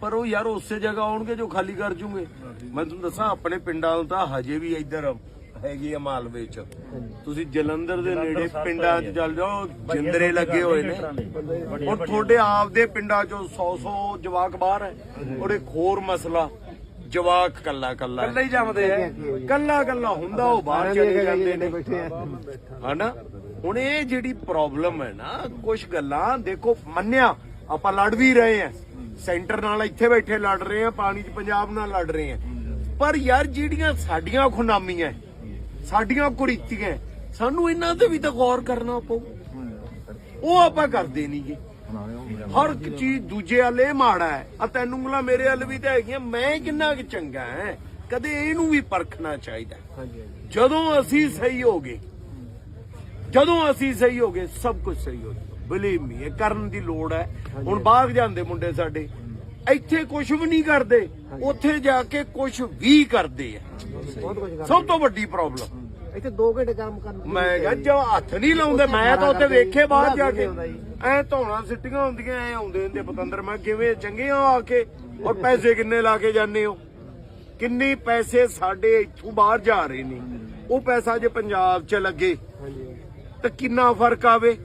ਪਰ ਉਹ ਯਾਰ ਉਸੇ ਜਗ੍ਹਾ ਆਉਣਗੇ ਜੋ ਖਾਲੀ ਕਰ ਜੂਗੇ। ਮੈਂ ਤੁਹਾਨੂੰ ਦੱਸਾਂ ਆਪਣੇ ਪਿੰਡਾਂ ਨੂੰ ਤਾਂ ਹਜੇ ਵੀ ਇੱਧਰ ਹੈਗੀ ਆ ਮਾਲਵੇ ਚ। ਤੁਸੀਂ ਜਲੰਧਰ ਦੇ ਨੇੜੇ ਪਿੰਡਾਂ 'ਚ ਚੱਲ ਜਾਓ ਜਿੰਦਰੇ ਲੱਗੇ ਹੋਏ ਨੇ। ਹੁਣ ਤੁਹਾਡੇ ਆਪ ਦੇ ਪਿੰਡਾਂ 'ਚੋਂ 100 100 ਜਵਾਕ ਬਾਹਰ ਹੈ। ਔਰ ਇੱਕ ਹੋਰ ਮਸਲਾ ਜਵਾਕ ਕੱਲਾ ਕੱਲਾ ਕੱਲੇ ਹੀ ਜੰਮਦੇ ਆ। ਕੱਲਾ ਕੱਲਾ ਹੁੰਦਾ ਉਹ ਬਾਹਰ ਚਲੇ ਜਾਂਦੇ ਨੇ। ਹਨਾ? ਹੁਣ ਇਹ ਜਿਹੜੀ ਪ੍ਰੋਬਲਮ ਹੈ ਨਾ ਕੁਝ ਗੱਲਾਂ ਦੇਖੋ ਮੰਨਿਆ ਆਪਾਂ ਲੜ ਵੀ ਰਹੇ ਆ ਸੈਂਟਰ ਨਾਲ ਇੱਥੇ ਬੈਠੇ ਲੜ ਰਹੇ ਆ, ਪਾਣੀ 'ਚ ਪੰਜਾਬ ਨਾਲ ਲੜ ਰਹੇ ਆ। ਪਰ ਯਾਰ ਜਿਹੜੀਆਂ ਸਾਡੀਆਂ ਖੁਨਾਮੀਆਂ, ਸਾਡੀਆਂ ਕੁਰੀਤੀਆਂ ਸਾਨੂੰ ਇਹਨਾਂ ਤੇ ਵੀ ਤਾਂ ਗੌਰ ਕਰਨਾ ਪਊ। ਉਹ ਆਪਾਂ ਕਰਦੇ ਨਹੀਂਗੇ ਹਰ ਇੱਕ ਚੀਜ਼ ਦੂਜੇ ਵਾਲੇ ਮਾੜਾ ਹੈ। ਆ ਤੈਨੂੰ ਉਂਗਲਾਂ ਮੇਰੇ ਵੱਲ ਵੀ ਤਾਂ ਹੈਗੀਆਂ, ਮੈਂ ਕਿੰਨਾ ਕੁ ਚੰਗਾ ਹੈ? ਕਦੇ ਇਹਨੂੰ ਵੀ ਪਰਖਣਾ ਚਾਹੀਦਾ। ਜਦੋਂ ਅਸੀਂ ਸਹੀ ਹੋ ਗਏ, ਜਦੋਂ ਅਸੀਂ ਸਹੀ ਹੋ ਗਏ, ਸਭ ਕੁਝ ਸਹੀ ਹੋ ਜਾਊਗਾ ਬਲੀਵ ਮੀ ਇਹ ਕਰਨ ਦੀ ਲੋੜ ਹੈ। ਹੁਣ ਬਾਹਰ ਜਾਂਦੇ ਮੁੰਡੇ ਸਾਡੇ ਇੱਥੇ ਕੁਝ ਵੀ ਨਹੀਂ ਕਰਦੇ ਉੱਥੇ ਜਾ ਕੇ ਕੁਝ ਵੀ ਕਰਦੇ ਆ। ਸਭ ਤੋਂ ਵੱਡੀ ਪ੍ਰੋਬਲਮ ਇੱਥੇ 2 ਘੰਟੇ ਕੰਮ ਕਰਨ ਮੈਂ ਕਿਹਾ ਜੋ ਹੱਥ ਨਹੀਂ ਲਾਉਂਦੇ ਮੈਂ ਤਾਂ ਉੱਥੇ ਵੇਖੇ ਬਾਹਰ ਜਾ ਕੇ। ਐ ਧੌਣਾ ਸਿੱਟੀਆਂ ਹੁੰਦੀਆਂ ਐ ਆਉਂਦੇ ਹੁੰਦੇ ਪਤੰਦਰ। ਮੈਂ ਕਿਵੇਂ? ਚੰਗੇ ਆ ਆ ਕੇ? ਔਰ ਪੈਸੇ ਕਿੰਨੇ ਲਾ ਕੇ ਜਾਂਦੇ ਹੋ? ਕਿੰਨੇ ਪੈਸੇ ਸਾਡੇ ਇੱਥੋਂ ਬਾਹਰ ਜਾ ਰਹੇ ਨੇ। ਉਹ ਪੈਸਾ ਜੇ ਪੰਜਾਬ 'ਚ ਲੱਗੇ ਤਾਂ ਕਿੰਨਾ ਫ਼ਰਕ ਆਵੇ?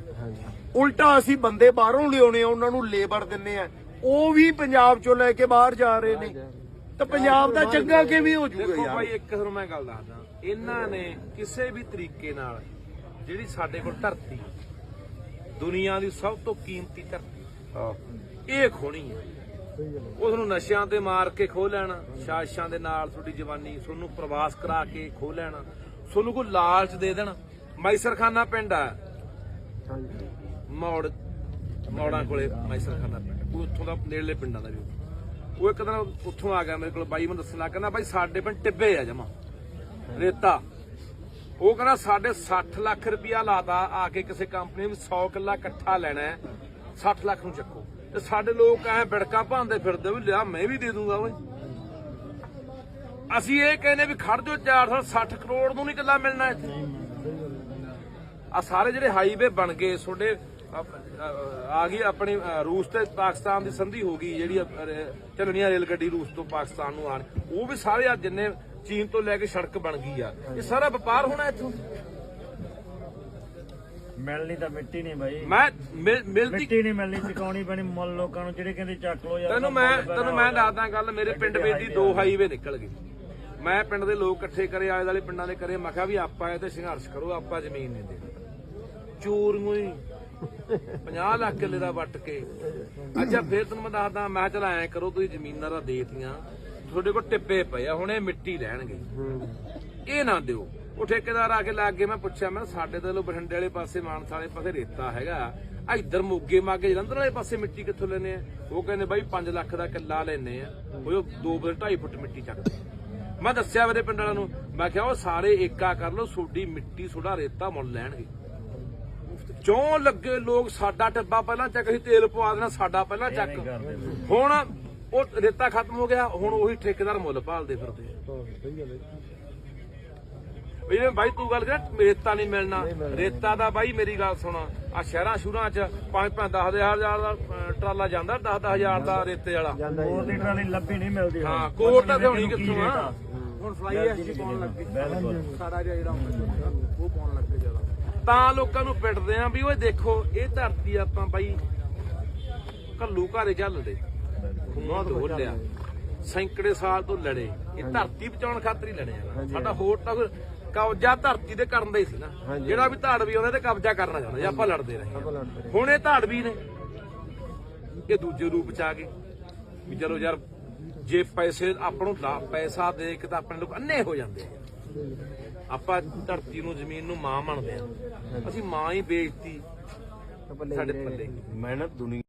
ਉਲਟਾ ਅਸੀਂ ਬੰਦੇ ਬਾਹਰੋਂ ਲਿਆਉਣੇ ਆ ਉਹਨਾਂ ਨੂੰ ਲੇਬਰ ਦਿੰਨੇ ਆ। ਉਹ ਵੀ ਪੰਜਾਬ 'ਚੋਂ ਲੈ ਕੇ ਬਾਹਰ ਜਾ ਰਹੇ ਨੇ। ਤਾਂ ਪੰਜਾਬ ਦਾ ਚੰਗਾ ਕਿਵੇਂ ਹੋ ਦੇਖੋ ਯਾਰ? ਭਾਈ ਇੱਕ ਤੁਹਾਨੂੰ ਮੈਂ ਗੱਲ ਦੱਸਦਾ। ਇਹਨਾਂ ਨੇ ਕਿਸੇ ਵੀ ਤਰੀਕੇ ਨਾਲ ਜਿਹੜੀ ਸਾਡੇ ਕੋਲ ਧਰਤੀ ਦੁਨੀਆ ਦੀ ਸਭ ਤੋਂ ਕੀਮਤੀ ਧਰਤੀ ਇਹ ਖੋਣੀ ਹੈ। ਉਸ ਨੂੰ ਨਸ਼ਿਆਂ ਤੇ ਮਾਰ ਕੇ ਖੋ ਲੈਣਾ ਸਾਜ਼ਿਸ਼ਾਂ ਦੇ ਨਾਲ ਤੁਹਾਡੀ ਜਵਾਨੀ ਤੁਹਾਨੂੰ ਪ੍ਰਵਾਸ ਕਰਾ ਕੇ ਖੋ ਲੈਣਾ ਤੁਹਾਨੂੰ ਕੋਈ ਲਾਲਚ ਦੇ ਦੇਣਾ। ਮੈਸਰਖਾਨਾ ਪਿੰਡ ਆ। ਮੌੜ, ਮੌੜਾਂ ਕੋਲੇ ਮੈਸਰਖਾਨਾ ਪਿੰਡ। ਉਹ ਉੱਥੋਂ ਦਾ ਨੇੜਲੇ ਪਿੰਡਾਂ ਦਾ ਵੀ ਉਹ। ਇੱਕ ਦਿਨ ਉੱਥੋਂ ਆ ਗਿਆ ਮੇਰੇ ਕੋਲ ਬਾਈ ਮੈਨੂੰ ਦੱਸਣ ਲੱਗ ਕਹਿੰਦਾ ਬਾਈ ਸਾਡੇ ਪਿੰਡ ਟਿੱਬੇ ਆ ਜਮਾ। ਰੇਤਾ। ਉਹ ਕਹਿੰਦਾ ਸਾਡੇ 60 ਲੱਖ ਰੁਪਇਆ ਲਾਤਾ, ਆ ਕੇ ਕਿਸੇ ਕੰਪਨੀ ਵਿੱਚ 100 ਕਿੱਲਾ ਇਕੱਠਾ ਲੈਣਾ ਹੈ 60 ਲੱਖ ਨੂੰ ਚੱਕੋ। ਤੇ ਸਾਡੇ ਲੋਕ ਐ ਬਿੜਕਾ ਭਾਂਦੇ ਫਿਰਦੇ, ਵੀ ਲਿਆ ਮੈਂ ਵੀ ਦੇ ਦੂੰਗਾ ਓਏ ਅਸੀਂ ਇਹ ਕਹਿੰਦੇ ਵੀ ਖੜ ਜੋ 460 ਕਰੋੜ ਨੂੰ ਨਹੀਂ ਕਿੱਲਾ ਮਿਲਣਾ ਇੱਥੇ। ਆ ਸਾਰੇ ਜਿਹੜੇ ਹਾਈਵੇ ਬਣ ਗਏ, ਤੁਹਾਡੇ ਆ ਗਈ ਆਪਣੀ ਰੂਸ ਤੇ ਪਾਕਿਸਤਾਨ ਦੀ ਸੰਧੀ ਹੋ ਗਈ ਜਿਹੜੀ ਅ, ਰੇ- ਚੱਲਣੀ ਆ ਰੇਲ ਗੱਡੀ ਰੂਸ ਤੋਂ ਪਾਕਿਸਤਾਨ ਨੂੰ ਆਣ ਉਹ ਵੀ ਸਾਰੇ ਆ ਜਿੰਨੇ ਚੀਨ ਤੋਂ ਲੈ ਕੇ ਸੜਕ ਬਣ ਗਈ ਆ। ਇਹ ਸਾਰਾ ਵਪਾਰ ਹੋਣਾ ਇੱਥੋਂ? ਮਿਲਣੀ ਤਾਂ ਮਿੱਟੀ ਨਹੀਂ ਬਾਈ। ਮੈਂ ਮਿਲ- ਮਿਲਦੀ ਮਿੱਟੀ ਨਹੀਂ ਮਿਲਣੀ ਚਕਾਉਣੀ ਪੈਣੀ ਮੁੱਲ ਲੋਕਾਂ ਨੂੰ ਜਿਹੜੇ ਕਹਿੰਦੇ ਚੱਕ ਲੋ ਯਾਰ ਤੈਨੂੰ ਮੈਂ ਤੈਨੂੰ ਮੈਂ ਦੱਸਦਾ ਗੱਲ ਮੇਰੇ ਪਿੰਡ ਵਿੱਚ ਦੀ ਦੋ ਹਾਈਵੇ ਨਿਕਲ ਗਏ। ਮੈਂ ਪਿੰਡ ਦੇ ਲੋਕ ਇਕੱਠੇ ਕਰੇ ਆਲੇ ਵਾਲੇ ਪਿੰਡਾਂ ਦੇ ਕਰੇ ਮੈਂ ਕਿਹਾ ਵੀ ਆਪਾਂ ਇਹ ਤੇ ਸੰਘਰਸ਼ ਕਰੋ ਆਪਾਂ ਜ਼ਮੀਨ ਨਹੀਂ ਦੇ ਚੋਰੀਆਂ ਹੀ 50 ਲੱਖ ਕਿੱਲੇ ਦਾ ਵੱਟ ਕੇ। ਅੱਛਾ, ਫੇਰ ਤੈਨੂੰ ਮੈਂ ਦੱਸਦਾ, ਮੈਂ ਚਲ ਐਂ ਕਰੋ, ਤੁਸੀਂ ਜ਼ਮੀਨਾਂ ਦਾ ਦੇਤੀਆਂ। ਤੁਹਾਡੇ ਕੋਲ ਟਿੱਪੇ ਪਏ ਆ, ਹੁਣ ਇਹ ਮਿੱਟੀ ਲੈਣਗੇ ਇਹ ਨਾ ਦਿਓ। ਉਹ ਠੇਕੇਦਾਰ ਆ ਕੇ ਲੱਗ ਗਏ, ਮੈਂ ਪੁੱਛਿਆ, ਮੈਂ ਸਾਡੇ ਤੇ ਲੋ ਬਠਿੰਡੇ ਵਾਲੇ ਪਾਸੇ, ਮਾਨਸਾ ਵਾਲੇ ਪਾਸੇ ਰੇਤਾ ਹੈਗਾ। ਆ ਇੱਧਰ ਮੋਗੇ ਮਾਗੇ, ਜਲੰਧਰ ਵਾਲੇ ਪਾਸੇ ਮਿੱਟੀ ਕਿੱਥੋਂ ਲੈਨੇ ਆ? ਉਹ ਕਹਿੰਦੇ, ਬਾਈ 5 ਲੱਖ ਦਾ ਕਿੱਲਾ ਲੈਨੇ ਆ। ਉਹ 2 2.5 ਫੁੱਟ ਮਿੱਟੀ ਚੱਕਦੇ ਮੈਂ ਦੱਸਿਆ ਮੇਰੇ ਪਿੰਡ ਵਾਲਿਆਂ ਨੂੰ, ਮੈਂ ਕਿਹਾ, ਉਹ ਸਾਰੇ ਏਕਾ ਕਰ ਲਓ ਸੋਡੀ ਮਿੱਟੀ ਸੋਡਾ ਰੇਤਾ ਮੁੱਲ ਲੈਣਗੇ। ਚੋਂ ਲੱਗੇ ਲੋਕ ਸਾਡਾ ਟੱਬਾ ਪਹਿਲਾਂ ਚੱਕ ਅਸੀਂ ਤੇਲ ਪਵਾ ਦੇਣਾ ਸਾਡਾ ਪਹਿਲਾਂ ਚੱਕ। ਹੁਣ ਉਹ ਰੇਤਾ ਖਤਮ ਹੋ ਗਿਆ ਹੁਣ ਉਹੀ ਠੇਕੇਦਾਰ ਮੁੱਲ ਭਾਲਦੇ ਫਿਰਦੇ ਆ। ਸਹੀ ਗੱਲ ਹੈ ਵੀ ਜਿਵੇਂ ਬਾਈ ਤੂੰ ਗੱਲ ਕਰ ਰੇਤਾ ਨਹੀਂ ਮਿਲਣਾ। ਰੇਤਾ ਦਾ ਬਾਈ ਮੇਰੀ ਗੱਲ ਸੁਣ ਆ ਸ਼ਹਿਰਾਂ ਸ਼ੁਰਾਂ ਚ 5 5 10 ਹਜ਼ਾਰ ਦਾ ਟਰਾਲਾ ਜਾਂਦਾ 10 10 ਹਜ਼ਾਰ ਦਾ ਰੇਤੇ ਵਾਲਾ। ਹੋਰ ਦੀ ਟਰਾਲੀ ਲੱਭੀ ਨਹੀਂ ਮਿਲਦੀ। ਹਾਂ ਕੋਟ ਤਾਂ ਹੋਣੀ ਕਿੱਥੋਂ ਆ? ਹੁਣ ਫਲਾਈ ਐਸਜੀ ਪਾਉਣ ਲੱਗ ਸਾਰਾ ਜਿਹਾ ਜਿਹੜਾ ਹੁੰਦਾ ਉਹ ਪਾਉਣ ਲੱਗ ਗਏ ਜ਼ਿਆਦਾ। ਤਾਂ ਲੋਕਾਂ ਨੂੰ ਪਿੱਟਦੇ ਆ ਵੀ ਓਏ ਦੇਖੋ ਇਹ ਧਰਤੀ ਆਪਾਂ ਬਾਈ ਕੱਲੂ ਘਾਰੇ ਚੱਲਦੇ ਖੂਹਾਂ ਤੋਂ ਲਿਆ ਸੈਂਕੜੇ ਸਾਲ ਤੋਂ ਲੜੇ। ਇਹ ਧਰਤੀ ਬਚਾਉਣ ਖਾਤਰ ਹੀ ਲੜੇ ਆ। ਸਾਡਾ ਹੋਰ ਤਾਂ ਕਬਜ਼ਾ ਧਰਤੀ ਤੇ ਕਰਨ ਦਾ ਹੀ ਸੀ ਨਾ। ਜਿਹੜਾ ਵੀ ਧਾੜਵੀ ਆਉਂਦਾ ਤੇ ਕਬਜ਼ਾ ਕਰਨਾ ਚਾਹੁੰਦਾ ਜੇ ਆਪਾਂ ਲੜਦੇ ਰਹੇ। ਹੁਣ ਇਹ ਧਾੜਵੀ ਨੇ। ਇਹ ਦੂਜੇ ਰੂਪ ਚ ਆ ਗਏ। ਵੀ ਚਲੋ ਯਾਰ ਜੇ ਪੈਸੇ ਆਪਾਂ ਨੂੰ ਪੈਸਾ ਦੇ ਕੇ ਤਾਂ ਆਪਣੇ ਲੋਕ ਅੰਨੇ ਹੋ ਜਾਂਦੇ ਆ। ਆਪਾਂ ਧਰਤੀ ਨੂੰ ਜ਼ਮੀਨ ਨੂੰ ਮਾਂ ਮੰਨਦੇ ਆ ਅਸੀਂ ਮਾਂ ਹੀ ਵੇਚਤੀ ਸਾਡੇ ਪੱਲੇ। ਮੈਂ ਨਾ ਦੁਨੀਆ